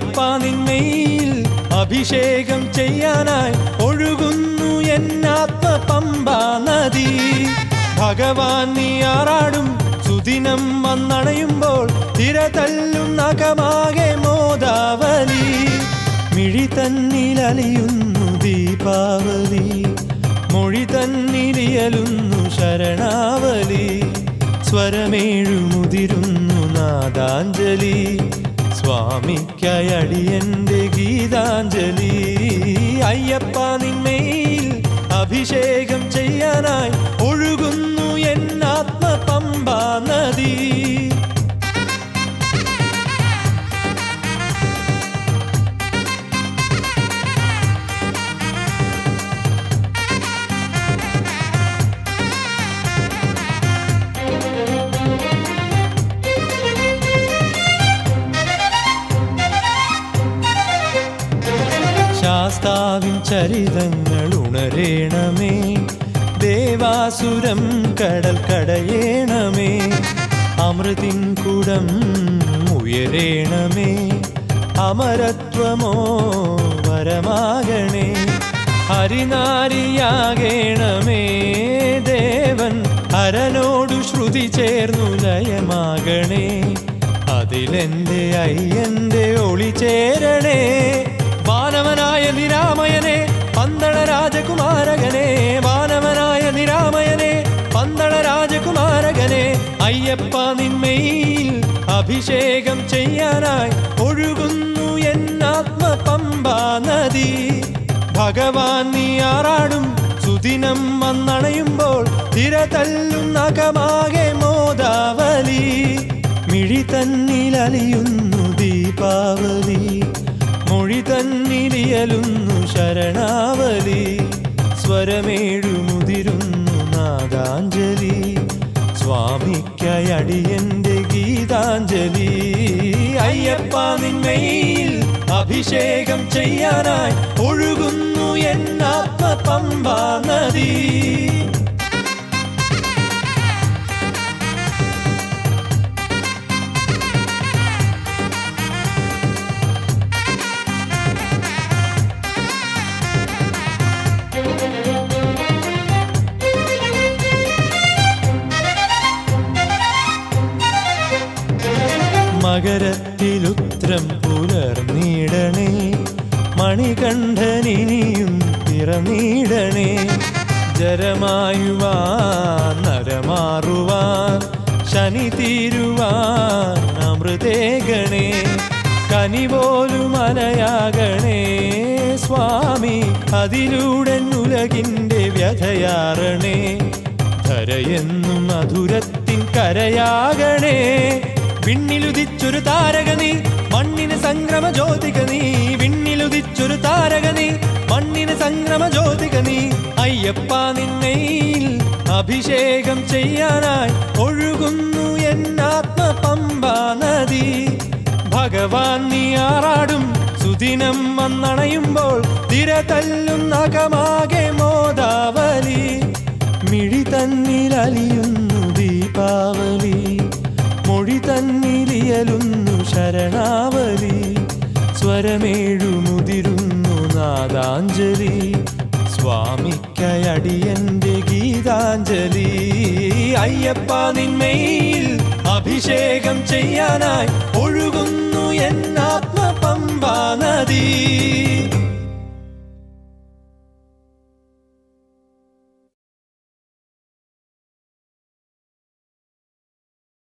അയ്യപ്പ നിന്നയിൽ അഭിഷേകം ചെയ്യാനായി ഒഴുകുന്നു എന്നാത്മ പമ്പ നദി. ഭഗവാൻ നീ ആറാടും സുദിനം വന്നണയുമ്പോൾ തിരതല്ലും നഖമാകെ മോദാവലി. മിഴി തന്നിലലിയുന്നു ദീപാവലി. മൊഴി തന്നിലിയലുന്നു ശരണാവലി. സ്വരമേഴുമുതിരുന്നു നാദാഞ്ജലി. സ്വാമിക്കായി എന്റെ ഗീതാഞ്ജലി. അയ്യപ്പ നിന്മയിൽ അഭിഷേകം ചെയ്യാനായി ഒഴുകുന്നു. ശാസ്താവിൻ ചരിതങ്ങൾ ഉണരേണമേ. ദേവാസുരം കടൽ കടയേണമേ. അമൃതിൻ കുടം ഉയരേണമേ. അമരത്വമോ വരമാകണേ. ഹരിനാരിയാകേണമേ. ദേവൻ ഹരനോടു ശ്രുതി ചേർന്നു ലയമാകണേ. അതിലെന്റെ അയ്യന്റെ ഒളി ചേരണേ. നിരാമയനെ പന്തള രാജകുമാരകനെ വാനവനായ നിരാമയനെ പന്തള രാജകുമാരകനെ അയ്യപ്പ നിന്മയിൽ അഭിഷേകം ചെയ്യാനായി ഒഴുകുന്നു എന്നാത്മ പമ്പാ നദി. ഭഗവാൻ നീ ആറാടും സുദിനം വന്നണയുമ്പോൾ തിര തല്ലും നഖമാകെ മോദാവലി. മിഴി തന്നിലലിയുന്നു ദീപാവലി. തന്നിലിയലുന്നു ശരണാവലി. സ്വരമേഴുമുതിരുന്നു നാദാഞ്ജലി. സ്വാമിക്കയടിയന്റെ ഗീതാഞ്ജലി. അയ്യപ്പ നിന്മയിൽ അഭിഷേകം ചെയ്യാനായി ഒഴുകുന്നു എന്നാത്മ പമ്പാ നദി. മകരത്തിലുത്രം പുലർന്നീടണേ. മണികണ്ഠനിനിയും പിറന്നീടണേ. ജരമായുവാൻ നരമാറുവാൻ ശനി തീരുവാൻ അമൃതേഗണേ കനിപോലും അലയാകണേ സ്വാമി അതിലൂടെ ഉലകിന്റെ വ്യഥയാറണേ ധരയെന്നും മധുരത്തിൻ കരയാകണേ. വിണ്ണിലുദിച്ചൊരു താരക മണ്ണിന് സംക്രമ ജ്യോതിക വിണ്ണിലുദിച്ചൊരു താരക മണ്ണിന് സംക്രമ ജ്യോതിക അയ്യപ്പ നിന്നയിൽ അഭിഷേകം ചെയ്യാനായി ഒഴുകുന്നു എന്നാത്മ പമ്പ നദി. ഭഗവാൻ നീ ആറാടും സുദിനം വന്നണയുമ്പോൾ തിര തല്ലും നഖമാകെ മോദാവലി. മിഴി തന്നിലലിയുന്നു അകലുന്നു ശരണാവലി. സ്വരമേഴു മുതിരുന്നു നാദാഞ്ജലി. സ്വാമിക്കയടിയന്റെ ഗീതാഞ്ജലി. അയ്യപ്പ നിന്മയിൽ അഭിഷേകം ചെയ്യാനായി ഒഴുകുന്നു എന്നാത്മ പമ്പാ നദീ